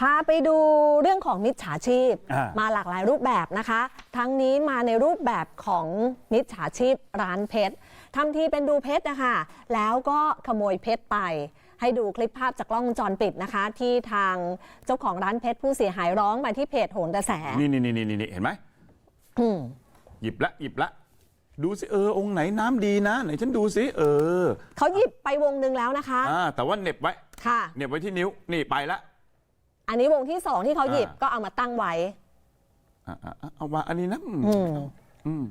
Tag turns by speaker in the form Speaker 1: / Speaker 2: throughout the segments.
Speaker 1: พาไปดูเรื่องของมิจฉาชีพ
Speaker 2: อ่า
Speaker 1: มาหลากหลายรูปแบบนะคะ ทั้งนี้มาในรูปแบบของมิจฉาชีพร้านเพชรทำทีเป็นดูเพชรนะคะ แล้วก็ขโมยเพชรไป ให้ดูคลิปภาพจากกล้องวงจรปิดนะคะ ที่ทางเจ้าของร้านเพชรผู้เสียหายร้องมาที่เพจโหนกระแส
Speaker 2: นี่นี่นี่นี่นี่เห็นไหม
Speaker 1: อืม
Speaker 2: หยิบละหยิบละ ดูสิเออองค์ไหนน้ำดีนะไหนฉันดูสิเออ
Speaker 1: เขาหยิบไปวงหนึ่งแล้วนะคะ
Speaker 2: อ่าแต่ว่าเหน็บไว้
Speaker 1: ค่ะ
Speaker 2: เหน็บไว้ที่นิ้วนี่ไปละ
Speaker 1: อันนี้วงที่สองที่เขาหยิบ
Speaker 2: อ่า
Speaker 1: ก็เอามาตั้งไว้
Speaker 2: อ่าอ่าอ่าเอาว่าอันนี้นะอืม
Speaker 1: อืม
Speaker 2: อืม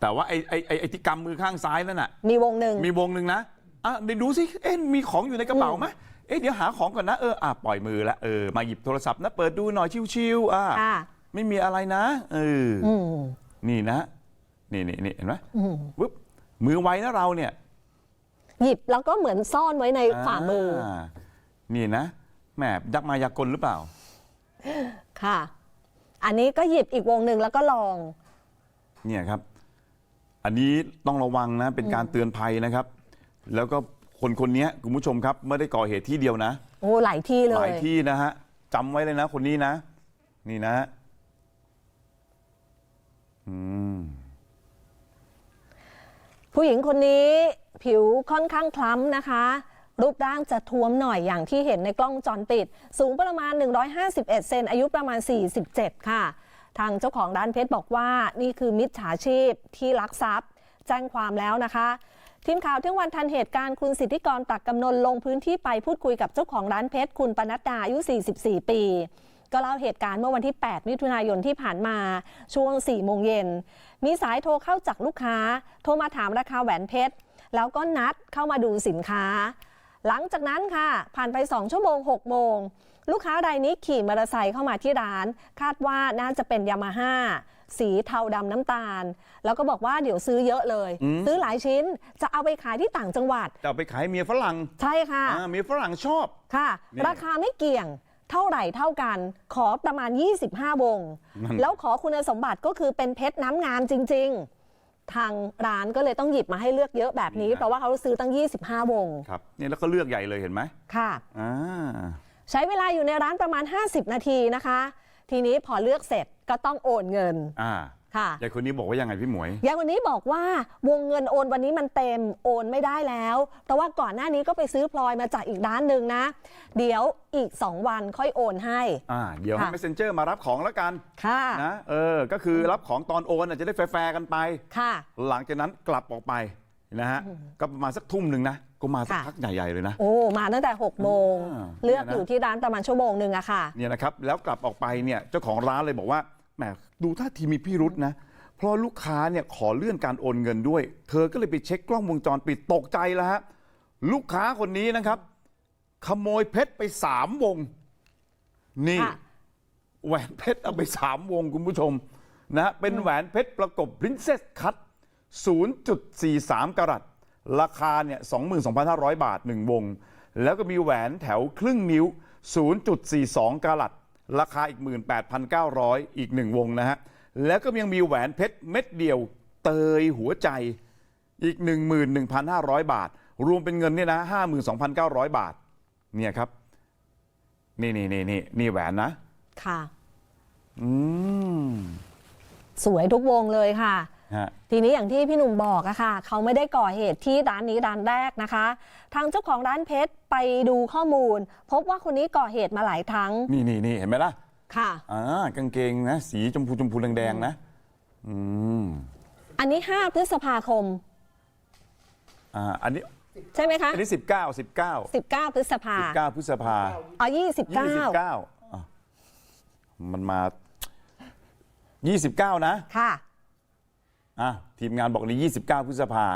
Speaker 2: แต่ว่าไอ้ไอ้ไอ้ไอ้ที่กำมือข้างซ้ายนั่นน่ะ
Speaker 1: มีวงหนึ่ง
Speaker 2: มีวงหนึ่งนะอะเดี๋ยวดูสิ เอ๊ะมีของอยู่ในกระเป๋าไหมเอ๊ะเดี๋ยวหาของก่อนนะ เออ อะปล่อยมือละ เออ มาหยิบโทรศัพท์นะ เปิดดูหน่อยชิวๆ อะ
Speaker 1: ค่ะ
Speaker 2: ไม่มีอะไรนะ เอออ
Speaker 1: อืม
Speaker 2: นี่นะ นี่นี่นี่เห็นไหม
Speaker 1: อืม
Speaker 2: วึบมือไวนะเราเนี่ย
Speaker 1: หยิบแล้วก็เหมือนซ่อนไว้ในฝ่ามืออา
Speaker 2: นี่นะ แหมยักมายากลหรือเปล่า
Speaker 1: ค่ะ อันนี้ก็หยิบอีกวงหนึ่งแล้วก็ลอง
Speaker 2: เนี่ยครับ อันนี้ต้องระวังนะ เป็นการเตือนภัยนะครับ แล้วก็คนคนนี้คุณผู้ชมครับไม่ได้ก่อเหตุที่เดียวนะ
Speaker 1: โอ้หลายที่เล
Speaker 2: หลายยที่นะฮะจำไว้เลยนะ คนนี้นะ นี่นะอืม
Speaker 1: ผู้หญิงคนนี้ผิวค่อนข้างคล้ำนะคะ รูปร่างจะท้วมหน่อยอย่างที่เห็นในกล้องจรปิด สูงประมาณ 151 เซนอายุประมาณ 47 ค่ะ ทางเจ้าของร้านเพชรบอกว่านี่คือมิจฉาชีพที่ลักทรัพย์ แจ้งความแล้วนะคะทีมข่าวเที่ยงวันทันเหตุการณ์คุณสิทธิกรตักกำนนลงพื้นที่ไปพูดคุยกับเจ้าของร้านเพชรคุณปนัดดาอายุ 44 ปี ก็เล่าเหตุการณ์เมื่อวันที่ 8 มิถุนายนที่ผ่านมาช่วง 4 โมงเย็น มีสายโทรเข้าจากลูกค้า โทรมาถามราคาแหวนเพชร แล้วก็นัดเข้ามาดูสินค้า หลังจากนั้นค่ะ ผ่านไป 2 ชั่วโมง 6 โมง ลูกค้ารายนี้ขี่มอเตอร์ไซค์เข้ามาที่ร้าน คาดว่าน่าจะเป็นยามาฮ่าสีเทาดำน้ำตาล แล้วก็บอกว่าเดี๋ยวซื้อเยอะเลย
Speaker 2: อืม
Speaker 1: ซื้อหลายชิ้นจะเอาไปขายที่ต่างจังหวัด
Speaker 2: จะเอาไปขายเมียฝรั่ง
Speaker 1: ใช่ค่ะ
Speaker 2: อ่าเมียฝรั่งชอบ
Speaker 1: ค่ะ
Speaker 2: นี่
Speaker 1: ราคาไม่เกี่ยงเท่าไหร่เท่ากัน ขอประมาณ 25 วง
Speaker 2: นั่น
Speaker 1: แล้วขอคุณสมบัติก็คือเป็นเพชรน้ำงามจริง ๆ ทางร้านก็เลยต้องหยิบมาให้เลือกเยอะแบบนี้ เพราะว่าเขาซื้อตั้ง 25 วง
Speaker 2: ครับเนี่ยแล้วก็เลือกใหญ่เลยเห็นไหม
Speaker 1: ค่ะ
Speaker 2: อ่า
Speaker 1: ใช้เวลาอยู่ในร้านประมาณ 50 นาทีนะคะ ทีนี้พอเลือกเสร็จก็ต้องโอนเงิน
Speaker 2: อ่า
Speaker 1: ค่ะ
Speaker 2: ยายคนนี้บอกว่ายังไงพี่หมวย
Speaker 1: อย่างวันนี้บอกว่าวงเงินโอนวันนี้มันเต็มโอนไม่ได้แล้วเพราะว่าก่อนหน้านี้ก็ไปซื้อพลอยมาจากอีกร้านหนึ่งนะ เดี๋ยวอีก 2 วันค่อยโอนให้
Speaker 2: อ่าเดี๋ยวให้
Speaker 1: ค่ะ
Speaker 2: messenger มารับของแล้วกัน
Speaker 1: ค่ะ
Speaker 2: นะเออก็คือรับของตอนโอนอาจจะได้แฟร์ๆกันไป
Speaker 1: ค่ะ
Speaker 2: หลังจากนั้นกลับออกไปนะฮะก็ประมาณสักทุ่มหนึ่งนะก็มาสัก
Speaker 1: ค่ะ
Speaker 2: พักใหญ่ๆเลยนะ
Speaker 1: โอ้มาตั้งแต่6โมง
Speaker 2: อ่า
Speaker 1: เลือก
Speaker 2: เนี่ยนะ
Speaker 1: อยู่ที่ร้านประมาณชั่วโมงหนึ่งอะค่ะ
Speaker 2: เนี่ยนะครับแล้วกลับออกไปเนี่ยเจ้าของร้านเลยบอกว่าแหม ดูท่าทีมีพิรุษนะ เพราะลูกค้าเนี่ยขอเลื่อนการโอนเงินด้วย เธอก็เลยไปเช็คกล้องวงจรปิดตกใจแล้วฮะลูกค้าคนนี้นะครับ ขโมยเพชรไปสามวง นี่
Speaker 1: ค่ะ
Speaker 2: แหวนเพชรเอาไปสามวงคุณผู้ชมนะฮะเป็นแหวนเพชรประกบ Princess Cut 0.43 กรัตราคาเนี่ย22,500 บาท 1 วง แล้วก็มีแหวนแถวครึ่งนิ้ว 0.42 กรัต ราคาอีก 18,900 อีก 1 วงนะฮะ แล้วก็ยังมีแหวนเพชรเม็ดเดียวเตยหัวใจอีก 11,500 บาท รวมเป็นเงินเนี่ยนะ 52,900 บาท เนี่ยครับ นี่นี่นี่นี่นี่แหวนนะ
Speaker 1: ค่ะ
Speaker 2: อืม
Speaker 1: สวยทุกวงเลยค่ะ
Speaker 2: ฮะ
Speaker 1: ทีนี้อย่างที่พี่หนุ่มบอกอะค่ะ เขาไม่ได้ก่อเหตุที่ร้านนี้ร้านแรกนะคะ ทางเจ้าของร้านเพชรไปดูข้อมูล พบว่าคนนี้ก่อเหตุมาหลายครั้ง
Speaker 2: นี่นี่นี่เห็นไหมล่ะ
Speaker 1: ค่ะ
Speaker 2: อ่ากางเกงนะ สีชมพูชมพูแดงๆนะอืม
Speaker 1: อันนี้ 5 พฤษภาคม
Speaker 2: อ่าอันนี้
Speaker 1: ใช่ไหมคะ
Speaker 2: อันนี้สิบเก้าสิบเก้า
Speaker 1: 19พฤษภา
Speaker 2: สิบเก้าพฤษภา
Speaker 1: อ๋อ
Speaker 2: ยี่สิบ
Speaker 1: 29
Speaker 2: เก้าอะมันมายี่สิบเก้านะ
Speaker 1: ค่ะ
Speaker 2: อะทีมงานบอกในยี่สิบเก้าพฤษภา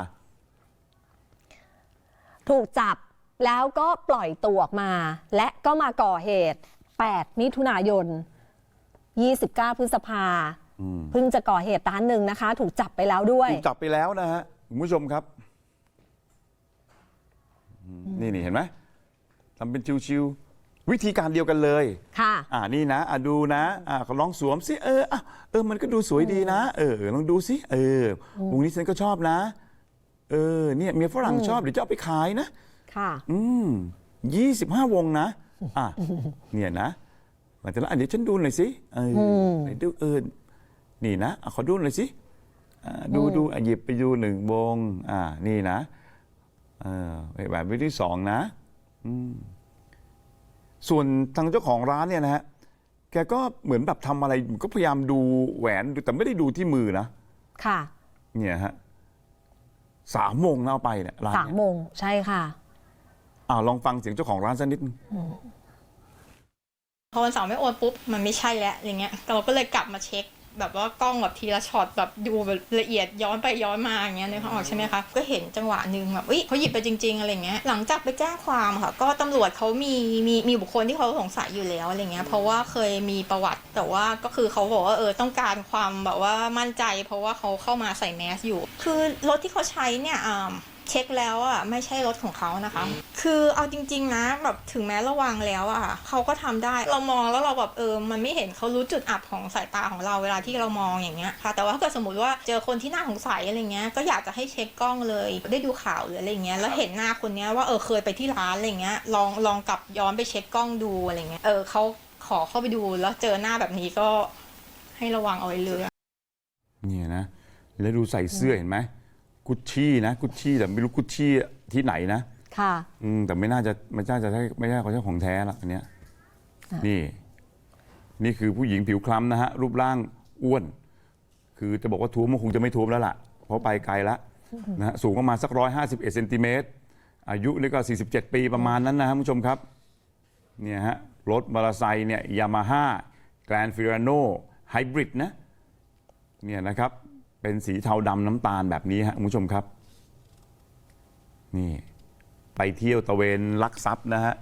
Speaker 1: ถูกจับแล้วก็ปล่อยตัวออกมา และก็มาก่อเหตุ 8 มิถุนายน 29 พฤษภา
Speaker 2: อืม
Speaker 1: เพิ่งจะก่อเหตุร้านหนึ่งนะคะ ถูกจับไปแล้วด้วย
Speaker 2: ถูกจับไปแล้วนะฮะคุณผู้ชมครับอืมนี่นี่เห็นไหมทำเป็นชิวๆ วิธีการเดียวกันเลย
Speaker 1: ค่ะ
Speaker 2: อ่านี่นะอ่าดูนะอ่าลองสวมสิเอออะเออมันก็ดูสวยดีนะเออลองดูสิเออวงนี้ฉันก็ชอบนะ เออเนี่ยเมียฝรั่งชอบเดี๋ยวจะเอาไปขายนะ
Speaker 1: ค่ะ
Speaker 2: อืมยี่สิบห้าวงนะ อะ เนี่ยนะหลังจากนั้นอันนี้ฉันดูหน่อยสิเออไหนดูเออนี่นะอะขอดูหน่อยสิอ่าดูดูอะหยิบไปดูหนึ่งวง อ่า นี่นะ เออแบบวิธีสองนะ อืม ส่วนทางเจ้าของร้านเนี่ยนะฮะแกก็เหมือนแบบทำอะไรก็พยายามดูแหวนแต่ไม่ได้ดูที่มือนะ
Speaker 1: ค่ะ
Speaker 2: เนี่ยฮะสามโมงนะเอาไปเนี่ยร้าน
Speaker 1: สาม
Speaker 2: เนี่ย
Speaker 1: โมงใช่ค่ะ
Speaker 2: อ่าลองฟังเสียงเจ้าของร้านสักนิดนึง
Speaker 3: พอวันเสาร์ไม่โอนปุ๊บมันไม่ใช่แล้วอย่างเงี้ยเราก็เลยกลับมาเช็ค แบบว่ากล้องแบบทีละช็อตแบบดูแบบละเอียดย้อนไปย้อนมาอย่างเงี้ยในข้างออกใช่ไหมคะก็เห็นจังหวะหนึ่งแบบอุ้ยเขาหยิบไปจริง ๆอะไรเงี้ยหลังจากไปแจ้งความค่ะ ก็ตำรวจเขามีมีมีบุคคลที่เขาสงสัยอยู่แล้วอะไรเงี้ยเพราะว่าเคยมีประวัติแต่ว่าก็คือเขาบอกว่าเออต้องการความแบบว่ามั่นใจ เพราะว่าเขาเข้ามาใส่แมสอยู่ คือรถที่เขาใช้เนี่ยอ่า เช็คแล้วอะไม่ใช่รถของเขานะคะ คือเอาจริง ๆ นะแบบถึงแม้ระวังแล้วอะเขาก็ทำได้เรามองแล้วเราแบบเออมันไม่เห็นเขารู้จุดอับของสายตาของเราเวลาที่เรามองอย่างเงี้ยค่ะ แต่ว่าถ้าเกิดสมมติว่าเจอคนที่น่าสงสัยอะไรเงี้ยก็อยากจะให้เช็คกล้องเลย ได้ดูข่าวหรืออะไรเงี้ยแล้วเห็นหน้าคนเนี้ยว่าเออเคยไปที่ร้านอะไรเงี้ยลองลองกลับย้อนไปเช็คกล้องดูอะไรเงี้ยเออเขาขอเข้าไปดูแล้วเจอหน้าแบบนี้ก็ให้ระวังเอาไว้เลย
Speaker 2: เนี่ยนะ แล้วดูใส่เสื้อเห็นไหม กุชชี่นะ กุชชี่แต่ไม่รู้กุชชี่ที่ไหนนะ
Speaker 1: ค่ะ
Speaker 2: อืมแต่ไม่น่าจะไม่น่าจะใช่ไม่ใช่เขาใช่ของแท้ละอันเนี้ย
Speaker 1: อะ
Speaker 2: นี่ นี่คือผู้หญิงผิวคล้ำนะฮะ รูปร่างอ้วน คือจะบอกว่าท้วมมันคงจะไม่ท้วมแล้วล่ะ เพราะไปไกลแล้วนะฮะสูงประมาณสักร้อยห้าสิบเอ็ดเซนติเมตรอายุนี่ก็สี่สิบเจ็ดปีประมาณนั้นนะฮะคุณผู้ชมครับเนี่ยฮะรถมอเตอร์ไซค์เนี่ยยามาฮ่าแกรนฟิราโนไฮบริดนะเนี่ยนะครับ เป็นสีเทาดำน้ำตาลแบบนี้ฮะคุณผู้ชมครับ นี่ ไปเที่ยวตะเวนลักทรัพย์นะฮะ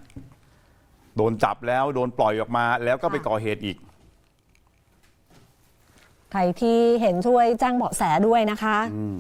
Speaker 2: โดนจับแล้วโดนปล่อยออกมา แล้วก็ไปก่อเหตุอีก
Speaker 1: ใครที่เห็นช่วยแจ้งเบาะแสด้วยนะคะ
Speaker 2: อืม